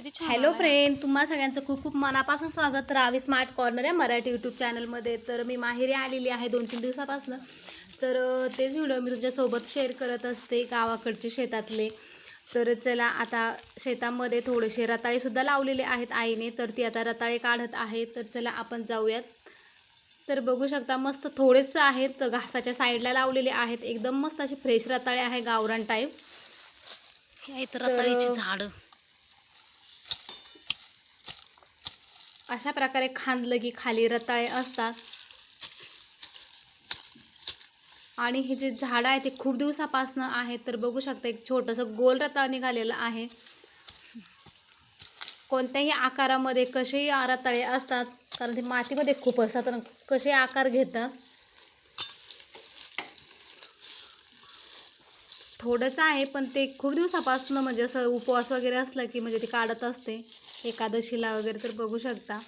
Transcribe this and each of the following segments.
Hello. Friend तुम्हा सगळ्यांचं खूप खूप मनापासून स्वागत. राहावी स्मार्ट कॉर्नर आहे मराठी यूट्यूब चॅनलमध्ये तर मी माहेरी आलेली आहे दोन तीन दिवसापासून. तर तेच व्हिडिओ मी तुमच्यासोबत शेअर करत असते गावाकडचे शेतातले. तर चला आता शेतामध्ये थोडेसे रताळेसुद्धा लावलेले आहेत आईने. तर ती आता रताळे काढत आहे. तर चला आपण जाऊयात. तर बघू शकता मस्त थोडेच आहेत. घासाच्या साईडला लावलेले आहेत. एकदम मस्त असे फ्रेश रताळे आहे गावरान टाईप झाड. अशा प्रकारे खांदलं की खाली रताळे असतात. आणि हे जे झाडं आहे ते खूप दिवसापासनं आहे तर बघू शकता एक छोटंसं गोल रताळ निघालेलं आहे. कोणत्याही आकारामध्ये कसेही रताळे असतात कारण ते मातीमध्ये खूप असतात आणि कसे आकार घेतात थोडंच आहे पण ते खूप दिवसापासून म्हणजे असं उपवास वगैरे असलं की म्हणजे ते काढत असते. एकादशीला वगैरे तर बघू शकता.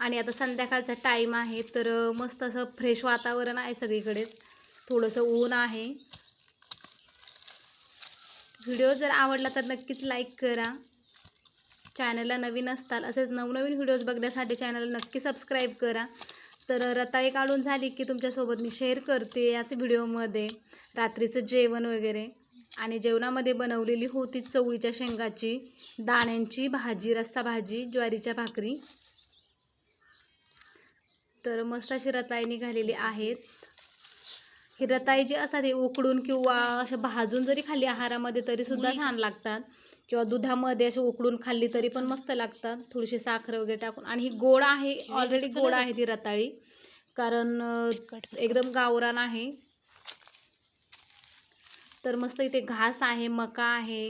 आणि आता संध्याकाळचा टाईम आहे तर मस्त असं फ्रेश वातावरण आहे सगळीकडेच. थोडंसं ऊन आहे. व्हिडिओ जर आवडला तर नक्कीच लाईक करा. चॅनलला नवीन असताल असेच नवनवीन व्हिडिओज बघण्यासाठी चॅनलला नक्की सबस्क्राईब करा. तर रताळी काढून झाली की तुमच्यासोबत मी शेअर करते याच व्हिडिओमध्ये रात्रीचं जेवण वगैरे. आणि जेवणामध्ये बनवलेली होती चवळीच्या शेंगाची दाण्यांची भाजी रस्सा भाजी ज्वारीच्या भाकरी. तर मस्त अशी रताळी निघालेली आहेत. ही रताळी जी असतात हे उकडून किंवा अशा भाजून जरी खाल्ली आहारामध्ये तरी सुद्धा छान लागतात. किंवा दुधामध्ये असे उकडून खाल्ली तरी पण मस्त लागतात. थोडीशी साखर वगैरे टाकून. आणि ही गोड आहे ऑलरेडी गोड आहे ती रताळी. कारण एकदम गावरान आहे. तर मस्त इथे घास आहे मका आहे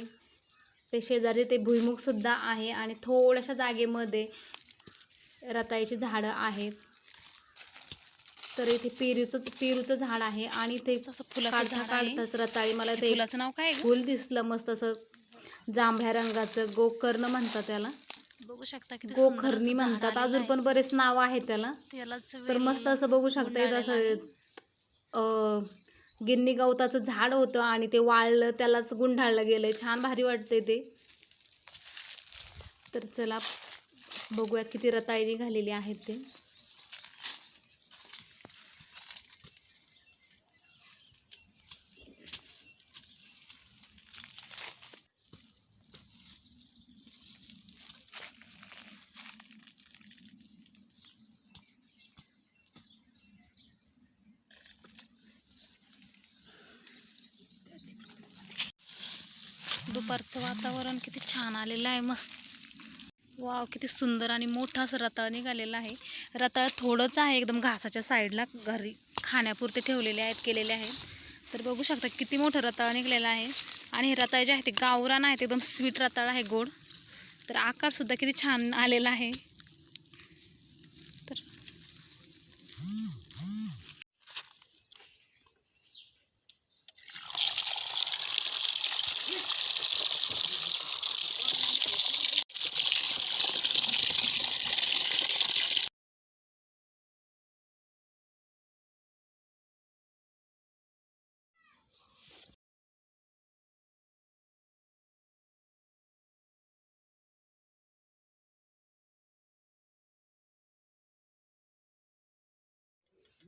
ते शेजारी ते भुईमुग सुद्धा आहे आणि थोड्याशा जागेमध्ये रताळीची झाडं आहेत तर इथे पेरूचं पेरूचं झाड आहे आणि ते फुलाचं काढताच रताळी मला ते फुलाचं नाव काय? फुल दिसलं मस्त असं जांभळ्या रंगाचं गोकर्ण म्हणतात त्याला बघू शकता गोखरणी झाड म्हणतात अजून. पण बरेच नाव आहे त्याला तर मस्त असं बघू शकता इथं. असं अं, गिन्नी गवताचं झाड होतं आणि ते वाळलं त्यालाच गुंढाळलं गेलंय. छान भारी वाटतंय ते. तर चला बघूयात किती रताळी निघालेली आहेत ते. दुपारचं वातावरण किती छान आलेलं आहे मस्त. वाव किती सुंदर आणि मोठा असं रताळ निघालेला आहे. रताळ थोडंच आहे एकदम घासाच्या साईडला घरी खाण्यापुरते ठेवलेले आहेत केलेले आहेत तर बघू शकता किती मोठं रताळ निघलेलं आहे. आणि हे रताळ जे आहे ते गावरान आहेत एकदम स्वीट रताळ आहे गोड. तर आकारसुद्धा किती छान आलेला आहे.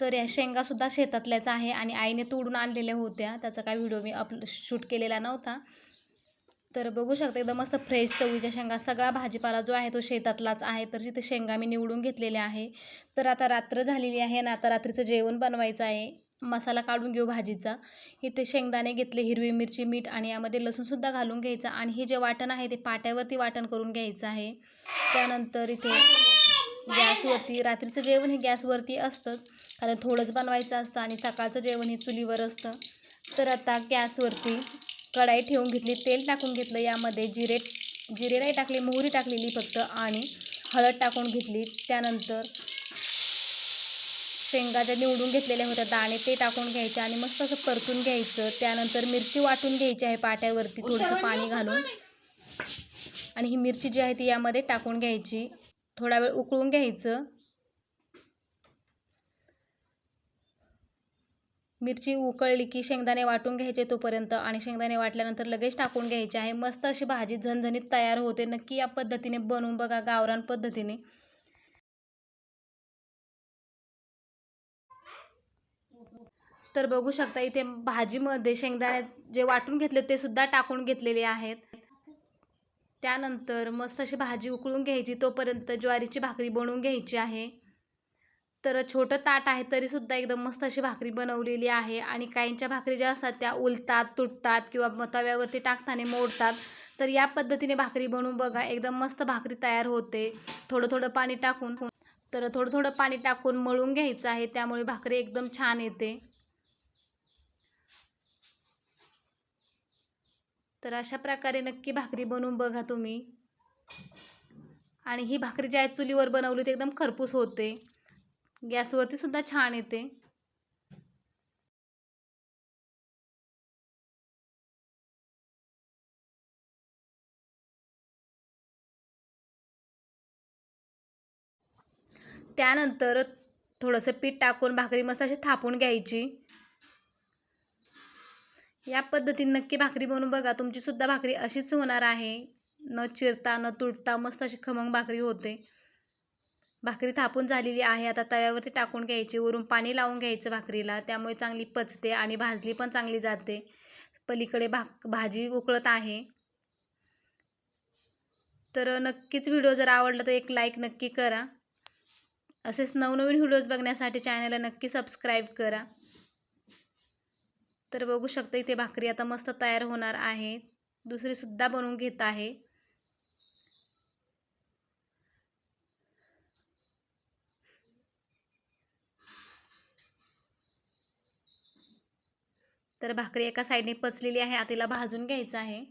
तर या शेंगासुद्धा शेतातल्याच आहे आणि आईने तोडून आणलेल्या होत्या. त्याचा काय व्हिडिओ मी अपलो शूट केलेला नव्हता. तर बघू शकता एकदम मस्त फ्रेश चवळीच्या शेंगा. सगळा भाजीपाला जो आहे तो शेतातलाच आहे. तर तिथे शेंगा मी निवडून घेतलेल्या आहे. तर आता रात्र झालेली आहे आणि आता रात्रीचं जेवण बनवायचं आहे. मसाला काढून घेऊ भाजीचा. इथे शेंगदाणे घेतले हिरवी मिरची मीठ आणि यामध्ये लसूणसुद्धा घालून घ्यायचं आणि हे जे वाटण आहे ते पाट्यावरती वाटण करून घ्यायचं आहे. त्यानंतर इथे गॅसवरती रात्रीचं जेवण हे गॅसवरती असतंच. कारण थोडंच बनवायचं असतं आणि सकाळचं जेवण हे चुलीवर असतं. तर आता गॅसवरती कढाई ठेवून घेतली तेल टाकून घेतलं. यामध्ये जिरे जिरे नाही टाकले मोहरी टाकलेली फक्त आणि हळद टाकून घेतली. त्यानंतर शेंगा ज्या निवडून घेतलेल्या होत्या दाणे ते टाकून घ्यायचे आणि मस्त असं परतून घ्यायचं. त्यानंतर मिरची वाटून घ्यायची आहे पाट्यावरती थोडंसं पाणी घालून. आणि ही मिरची जी आहे ती यामध्ये टाकून घ्यायची. थोडा वेळ उकळून घ्यायचं. मिरची उकळली की शेंगदाणे वाटून घ्यायचे तोपर्यंत आणि शेंगदाणे वाटल्यानंतर लगेच टाकून घ्यायचे आहे. मस्त अशी भाजी झणझणीत तयार होते. नक्की या पद्धतीने बनवून बघा गावरान पद्धतीने. तर बघू शकता इथे भाजीमध्ये शेंगदाणे जे वाटून घेतले ते सुद्धा टाकून घेतलेले आहेत. त्यानंतर मस्त अशी भाजी उकळून घ्यायची. तोपर्यंत ज्वारीची भाकरी बनवून घ्यायची आहे. तर छोटं ताट आहे तरीसुद्धा एकदम मस्त अशी भाकरी बनवलेली आहे. आणि काहींच्या भाकरी ज्या असतात त्या उलतात तुटतात किंवा मग तव्यावरती टाकताना मोडतात. तर या पद्धतीने भाकरी बनवून बघा एकदम मस्त भाकरी तयार होते. थोडं थोडं पाणी टाकून तर थोडं थोडं पाणी टाकून मळून घ्यायचं आहे त्यामुळे भाकरी एकदम छान येते. तर अशा प्रकारे नक्की भाकरी बनवून बघा तुम्ही. आणि ही भाकरी जी आहे चुलीवर बनवली ती एकदम खरपूस होते. गॅसवरती सुद्धा छान येते. त्यानंतर थोडंसं पीठ टाकून भाकरी मस्त अशी थापून घ्यायची. या पद्धतीने नक्की भाकरी बनवून बघा. तुमची सुद्धा भाकरी अशीच होणार आहे. न चिरता न तुटता मस्त अशी खमंग भाकरी होते. भाकरी थापून झालेली आहे. आता तव्यावरती टाकून घ्यायची. वरून पाणी लावून घ्यायचं भाकरीला. त्यामुळे चांगली पचते आणि भाजली पण चांगली जाते. पलीकडे भाक भाजी उकळत आहे. तर नक्कीच व्हिडिओ जर आवडला तर एक लाईक नक्की करा. असेच नवनवीन व्हिडिओज बघण्यासाठी चॅनलला नक्की सबस्क्राईब करा. तर बघू शकता इथे भाकरी आता मस्त तयार होणार आहे. दुसरीसुद्धा बनवून घेत आहे. तर भाकरी एका साईडने पचलेली आहे आतीला तिला भाजून घ्यायचं आहे.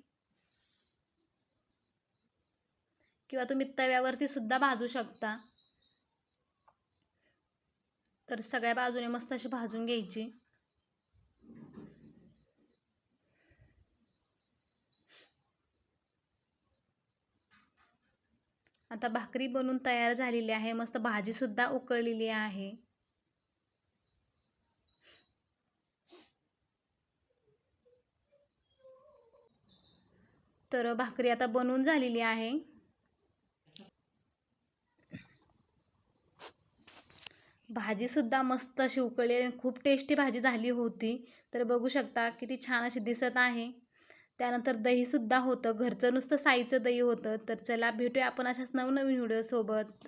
किंवा तुम्ही तव्यावरती सुद्धा भाजू शकता. तर सगळ्या बाजूने मस्त अशी भाजून घ्यायची. आता भाकरी बनून तयार झालेली आहे मस्त भाजी सुद्धा उकळलेली आहे. तर भाकरी आता बनवून झालेली आहे. भाजीसुद्धा मस्त अशी उकळली खूप टेस्टी भाजी झाली होती. तर बघू शकता किती छान अशी दिसत आहे. त्यानंतर दहीसुद्धा होतं. घरचं नुसतं साईचं दही होतं. तर चला भेटूया आपण अशाच नवनवीन व्हिडिओसोबत